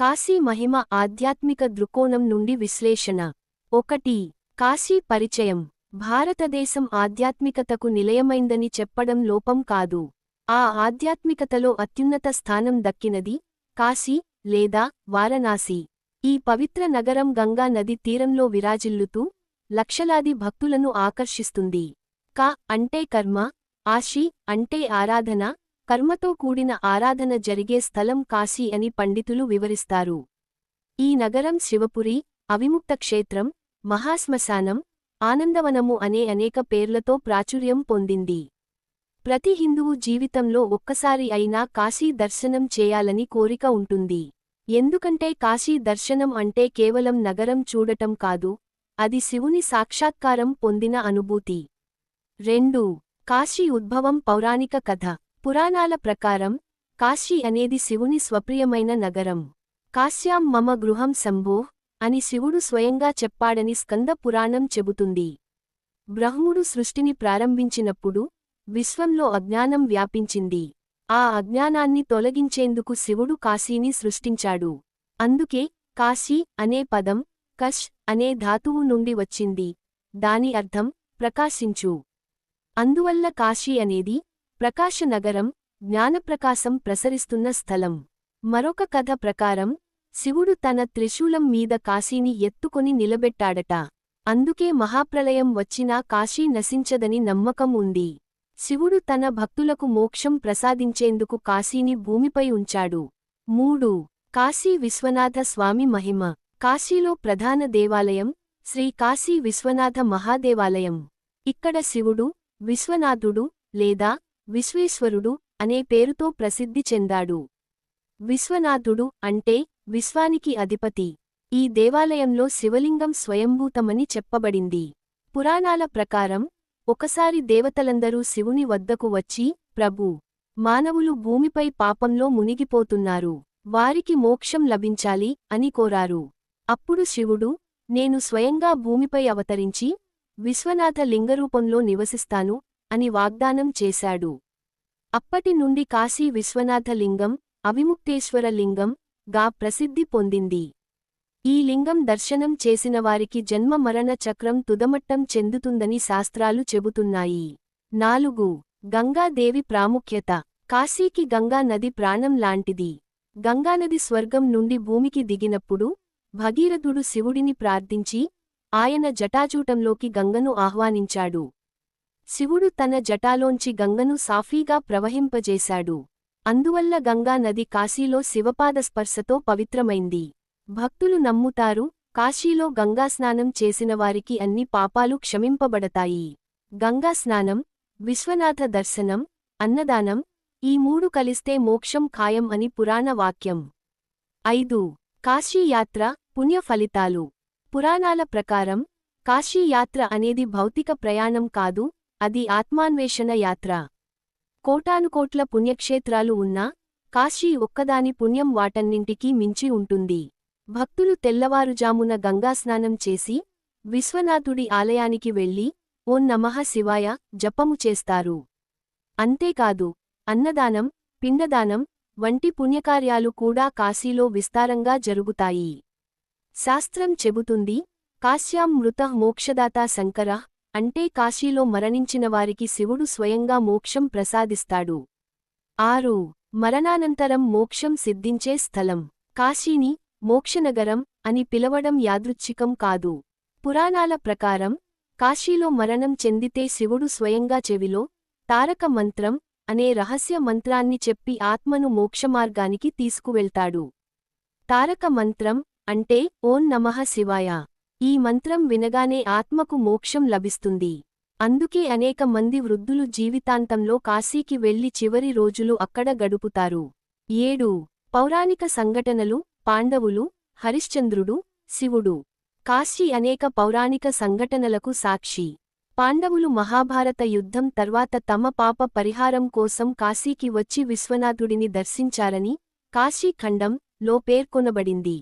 కాశీ మహిమ ఆధ్యాత్మిక దృక్కోణం నుండి విశ్లేషణ. ఒకటి కాశీ పరిచయం. భారతదేశం ఆధ్యాత్మికతకు నిలయమైందని చెప్పడం లోపం కాదు. ఆ ఆధ్యాత్మికతలో అత్యున్నత స్థానం దక్కినది కాశీ లేదా వారణాసి. ఈ పవిత్ర నగరం గంగా నది తీరంలో విరాజిల్లుతూ లక్షలాది భక్తులను ఆకర్షిస్తుంది. క అంటే కర్మ ఆశి అంటే ఆరాధన కర్మతో కూడిన ఆరాధన జరిగే స్థలం కాశీ అని పండితులు వివరిస్తారు. ఈ నగరం శివపురి అవిముక్త క్షేత్రం మహాశ్మశానం ఆనందవనము అనే అనేక పేర్లతో ప్రాచుర్యం పొందింది. ప్రతి హిందువు జీవితంలో ఒక్కసారి అయినా కాశీ దర్శనం చేయాలని కోరిక ఉంటుంది. ఎందుకంటే కాశీ దర్శనం అంటే కేవలం నగరం చూడటం కాదు అది శివుని సాక్షాత్కారం పొందిన అనుభూతి. రెండు కాశీ ఉద్భవం పౌరాణిక కథ. పురాణాల ప్రకారం కాశీ అనేది శివుని స్వప్రియమైన నగరం. కాశ్యాం మమ గృహం శంభో అని శివుడు స్వయంగా చెప్పాడని స్కంద పురాణం చెబుతుంది. బ్రహ్ముడు సృష్టిని ప్రారంభించినప్పుడు విశ్వంలో అజ్ఞానం వ్యాపించింది. ఆ అజ్ఞానాన్ని తొలగించేందుకు శివుడు కాశీని సృష్టించాడు. అందుకే కాశీ అనే పదం కష్ అనే ధాతువు నుండి వచ్చింది. దాని అర్థం ప్రకాశించు. అందువల్ల కాశీ అనేది ప్రకాశనగరం జ్ఞానప్రకాశం ప్రసరిస్తున్న స్థలం. మరొక కథ ప్రకారం శివుడు తన త్రిశూలం మీద కాశీని ఎత్తుకొని నిలబెట్టాడట. అందుకే మహాప్రళయం వచ్చినా కాశీ నశించదని నమ్మకం ఉంది. శివుడు తన భక్తులకు మోక్షం ప్రసాదించేందుకు కాశీని భూమిపై ఉంచాడు. మూడు కాశీ విశ్వనాథ స్వామి మహిమ. కాశీలో ప్రధాన దేవాలయం శ్రీ కాశీ విశ్వనాథ మహాదేవాలయం. ఇక్కడ శివుడు విశ్వనాథుడు లేదా విశ్వేశ్వరుడు అనే పేరుతో ప్రసిద్ధి చెందాడు. విశ్వనాథుడు అంటే విశ్వానికి అధిపతి. ఈ దేవాలయంలో శివలింగం స్వయంభూతమని చెప్పబడింది. పురాణాల ప్రకారం ఒకసారి దేవతలందరూ శివుని వద్దకు వచ్చి ప్రభూ మానవులు భూమిపై పాపంలో మునిగిపోతున్నారు. వారికి మోక్షం లభించాలి అని కోరారు. అప్పుడు శివుడు నేను స్వయంగా భూమిపై అవతరించి విశ్వనాథ లింగరూపంలో నివసిస్తాను అని వాగ్దానం చేశాడు. అప్పటి నుండి కాశీ విశ్వనాథ లింగం అవిముక్తేశ్వర లింగం గా ప్రసిద్ధి పొందింది. ఈ లింగం దర్శనం చేసిన వారికి జన్మ మరణ చక్రం తుదమట్టం చెందుతుందని శాస్త్రాలు చెబుతున్నాయి. నాలుగు. గంగాదేవి ప్రాముఖ్యత. కాశీకి గంగా నది ప్రాణం లాంటిది. గంగానది స్వర్గం నుండి భూమికి దిగినప్పుడు భగీరథుడు శివుడిని ప్రార్థించి ఆయన జటాజూటంలోకి గంగను ఆహ్వానించాడు. శివుడు తన జటాలోంచి గంగను సాఫీగా ప్రవహింపజేశాడు. అందువల్ల గంగా నది కాశీలో శివపాద స్పర్శతో పవిత్రమైంది. భక్తులు నమ్ముతారు కాశీలో గంగాస్నానం చేసినవారికి అన్ని పాపాలు క్షమింపబడతాయి. గంగాస్నానం విశ్వనాథ దర్శనం అన్నదానం ఈ మూడు కలిస్తే మోక్షం ఖాయం అని పురాణ వాక్యం. ఐదు. కాశీయాత్ర పుణ్య ఫలితాలు. పురాణాల ప్రకారం కాశీయాత్ర అనేది భౌతిక ప్రయాణం కాదు అది ఆత్మాన్వేషణ యాత్ర. కోటానుకోట్ల పుణ్యక్షేత్రాలు ఉన్నా కాశీ ఒక్కదాని పుణ్యం వాటన్నింటికీ మించి ఉంటుంది. భక్తులు తెల్లవారుజామున గంగాస్నానం చేసి విశ్వనాథుడి ఆలయానికి వెళ్ళి ఓం నమః శివాయ జపము చేస్తారు. అంతేకాదు అన్నదానం పిండదానం వంటి పుణ్యకార్యాలు కూడా కాశీలో విస్తారంగా జరుగుతాయి. శాస్త్రం చెబుతుంది కాశ్యాం మృత మోక్షదాత శంకర అంటే కాశీలో మరణించిన వారికి శివుడు స్వయంగా మోక్షం ప్రసాదిస్తాడు. ఆరు మరణానంతరం మోక్షం సిద్ధించే స్థలం. కాశీని మోక్షనగరం అని పిలవడం యాదృచ్ఛికం కాదు. పురాణాల ప్రకారం కాశీలో మరణం చెందితే శివుడు స్వయంగా చెవిలో తారక మంత్రం అనే రహస్య మంత్రాన్ని చెప్పి ఆత్మను మోక్షమార్గానికి తీసుకువెళ్తాడు. తారక మంత్రం అంటే ఓం నమః శివాయ. ఈ మంత్రం వినగానే ఆత్మకు మోక్షం లభిస్తుంది. అందుకే అనేక మంది వృద్ధులు జీవితాంతంలో కాశీకి వెళ్ళి చివరి రోజులు అక్కడ గడుపుతారు. ఏడు. పౌరాణిక సంఘటనలు పాండవులు హరిశ్చంద్రుడు శివుడు. కాశీ అనేక పౌరాణిక సంఘటనలకు సాక్షి. పాండవులు మహాభారత యుద్ధం తర్వాత తమ పాప పరిహారం కోసం కాశీకి వచ్చి విశ్వనాథుడిని దర్శించారని కాశీఖండం లో పేర్కొనబడింది.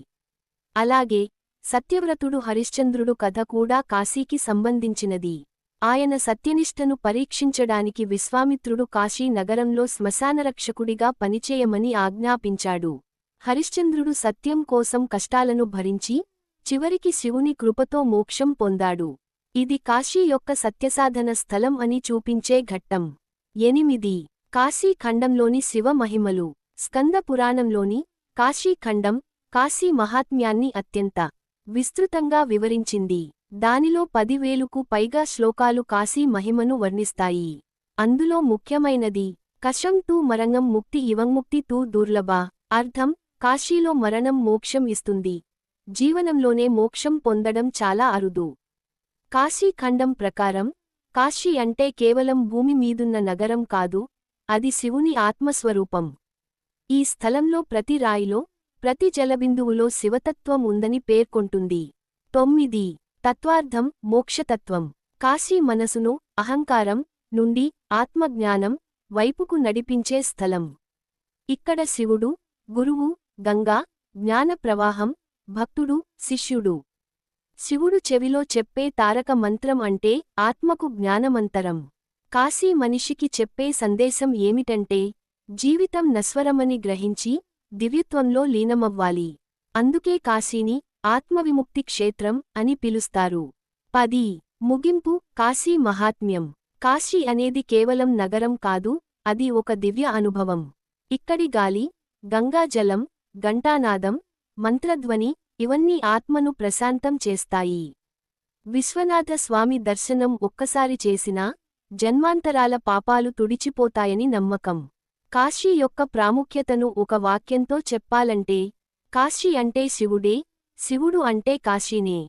అలాగే సత్యవ్రతుడు హరిశ్చంద్రుడు కథ కూడా కాశీకి సంబంధించినది. ఆయన సత్యనిష్టను పరీక్షించడానికి విశ్వామిత్రుడు కాశీ నగరంలో శ్మశానరక్షకుడిగా పనిచేయమని ఆజ్ఞాపించాడు. హరిశ్చంద్రుడు సత్యం కోసం కష్టాలను భరించి చివరికి శివుని కృపతో మోక్షం పొందాడు. ఇది కాశీ యొక్క సత్యసాధన స్థలం అని చూపించే ఘట్టం. ఎనిమిది. కాశీ ఖండంలోని శివ మహిమలు. స్కంద పురాణంలోని కాశీ ఖండం కాశీ మహాత్మ్యాన్ని అత్యంత విస్తృతంగా వివరించింది. దానిలో పదివేలుకు పైగా శ్లోకాలు కాశీ మహిమను వర్ణిస్తాయి. అందులో ముఖ్యమైనది కషం తూ మరంగం ముక్తి ఇవంముక్తి తూ దుర్లభ. అర్థం కాశీలో మరణం మోక్షం ఇస్తుంది. జీవనంలోనే మోక్షం పొందడం చాలా అరుదు. కాశీ ఖండం ప్రకారం కాశీ అంటే కేవలం భూమి మీదున్న నగరం కాదు అది శివుని ఆత్మస్వరూపం. ఈ స్థలంలో ప్రతి రాయిలో ప్రతి జలబిందువులో శివతత్వం ఉందని పేర్కొంటుంది. తొమ్మిది. తత్వార్థం మోక్షతత్వం. కాశీ మనసును అహంకారం నుండి ఆత్మజ్ఞానం వైపుకు నడిపించే స్థలం. ఇక్కడ శివుడు గురువు గంగా జ్ఞాన ప్రవాహం భక్తుడు శిష్యుడు. శివుడు చెవిలో చెప్పే తారక మంత్రం అంటే ఆత్మకు జ్ఞానమంతరం. కాశీ మనిషికి చెప్పే సందేశం ఏమిటంటే జీవితం నస్వరమని గ్రహించి దివ్యత్వంలో లీనమవ్వాలి. అందుకే కాశీని ఆత్మవిముక్తి క్షేత్రం అని పిలుస్తారు. పది. ముగింపు కాశీ మహాత్మ్యం. కాశీ అనేది కేవలం నగరం కాదు అది ఒక దివ్య అనుభవం. ఇక్కడి గాలి గంగాజలం ఘంటానాదం మంత్రధ్వని ఇవన్నీ ఆత్మను ప్రశాంతం చేస్తాయి. విశ్వనాథ స్వామి దర్శనం ఒక్కసారి చేసినా జన్మాంతరాల పాపాలు తుడిచిపోతాయని నమ్మకం. కాశీ యొక్క ప్రాముఖ్యతను ఒక వాక్యంతో చెప్పాలంటే కాశీ అంటే శివుడే శివుడు అంటే కాశీనే.